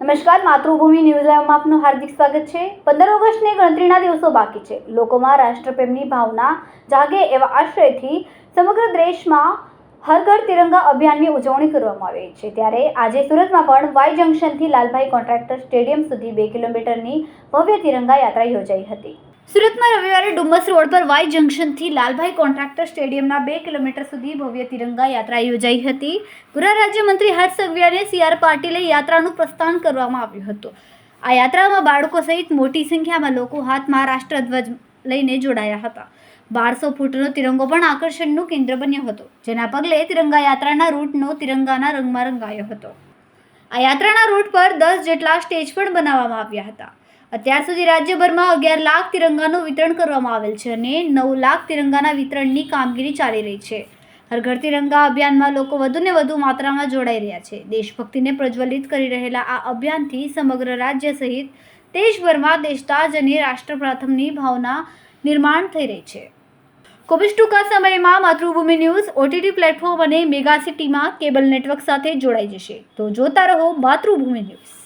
નમસ્કાર, માતૃભૂમિ ન્યૂઝમાં આપનું હાર્દિક સ્વાગત છે. પંદર ઓગસ્ટને ગણતરીના દિવસો બાકી છે. લોકોમાં રાષ્ટ્રપ્રેમની ભાવના જાગે એવા આશ્રયથી સમગ્ર દેશમાં હર ઘર તિરંગા અભિયાનની ઉજવણી કરવામાં આવી છે. ત્યારે આજે સુરતમાં પણ વાય જંકશનથી લાલભાઈ કોન્ટ્રાક્ટર સ્ટેડિયમ સુધી બે કિલોમીટરની ભવ્ય તિરંગા યાત્રા યોજાઈ હતી. સુરતમાં રવિવારે ડુમસ રોડ પર વાય જંકશનથી લાલભાઈ કોન્ટ્રાક્ટર સ્ટેડિયમના બે કિલોમીટર સુધી ભવ્ય તિરંગા યાત્રા યોજાઈ હતી. ગૃહ રાજ્યમંત્રી હર્ષ સંઘવીએ સીઆર પાટીલે યાત્રાનું પ્રસ્થાન કરવામાં આવ્યું હતું. આ યાત્રામાં બાળકો સહિત મોટી સંખ્યામાં લોકો હાથમાં રાષ્ટ્રધ્વજ લઈને જોડાયા હતા. બારસો ફૂટનો તિરંગો પણ આકર્ષણનું કેન્દ્ર બન્યો હતો, જેના પગલે તિરંગા યાત્રાના રૂટનો તિરંગાના રંગમાં રંગાયો હતો. આ યાત્રાના રૂટ પર દસ જેટલા સ્ટેજ પણ બનાવવામાં આવ્યા હતા. અત્યાર સુધી રાજ્યભરમાં અગિયાર લાખ તિરંગાનું વિતરણ કરવામાં આવેલ છે અને નવ લાખ તિરંગાના વિતરણની કામગીરી ચાલી રહી છે. હર ઘર તિરંગા અભિયાનમાં લોકો વધુને વધુ માત્રામાં જોડાઈ રહ્યા છે. દેશભક્તિને પ્રજ્વલિત કરી રહેલા આ અભિયાનથી સમગ્ર રાજ્ય સહિત દેશભરમાં દેશતાજ અને રાષ્ટ્ર પ્રથમની ભાવના નિર્માણ થઈ રહી છે. કોવિડ ટૂંકા સમયમાં માતૃભૂમિ ન્યૂઝ, ઓટીટી પ્લેટફોર્મ અને મેગા સિટીમાં કેબલ નેટવર્ક સાથે જોડાઈ જશે. તો જોતા રહો માતૃભૂમિ ન્યૂઝ.